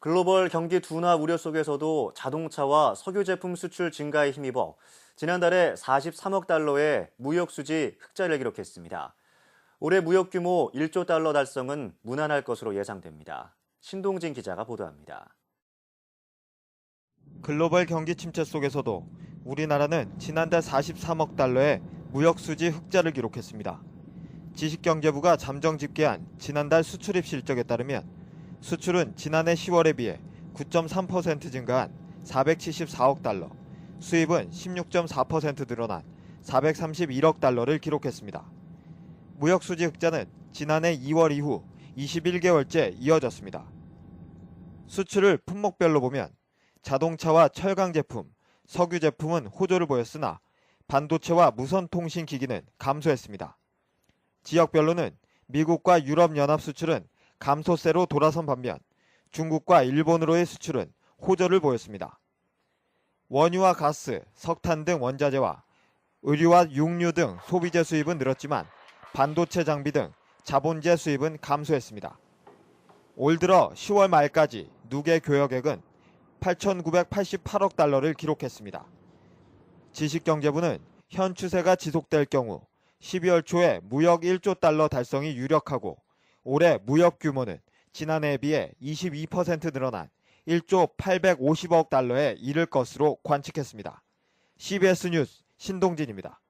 글로벌 경기 둔화 우려 속에서도 자동차와 석유 제품 수출 증가에 힘입어 지난달에 43억 달러의 무역 수지 흑자를 기록했습니다. 올해 무역 규모 1조 달러 달성은 무난할 것으로 예상됩니다. 신동진 기자가 보도합니다. 글로벌 경기 침체 속에서도 우리나라는 지난달 43억 달러의 무역 수지 흑자를 기록했습니다. 지식경제부가 잠정 집계한 지난달 수출입 실적에 따르면 수출은 지난해 10월에 비해 9.3% 증가한 474억 달러, 수입은 16.4% 늘어난 431억 달러를 기록했습니다. 무역 수지 흑자는 지난해 2월 이후 21개월째 이어졌습니다. 수출을 품목별로 보면 자동차와 철강 제품, 석유 제품은 호조를 보였으나 반도체와 무선 통신 기기는 감소했습니다. 지역별로는 미국과 유럽 연합 수출은 감소세로 돌아선 반면 중국과 일본으로의 수출은 호조를 보였습니다. 원유와 가스, 석탄 등 원자재와 의류와 육류 등 소비재 수입은 늘었지만 반도체 장비 등 자본재 수입은 감소했습니다. 올 들어 10월 말까지 누계 교역액은 8,988억 달러를 기록했습니다. 지식경제부는 현 추세가 지속될 경우 12월 초에 무역 1조 달러 달성이 유력하고 올해 무역 규모는 지난해에 비해 22% 늘어난 1조 850억 달러에 이를 것으로 관측했습니다. CBS 뉴스 신동진입니다.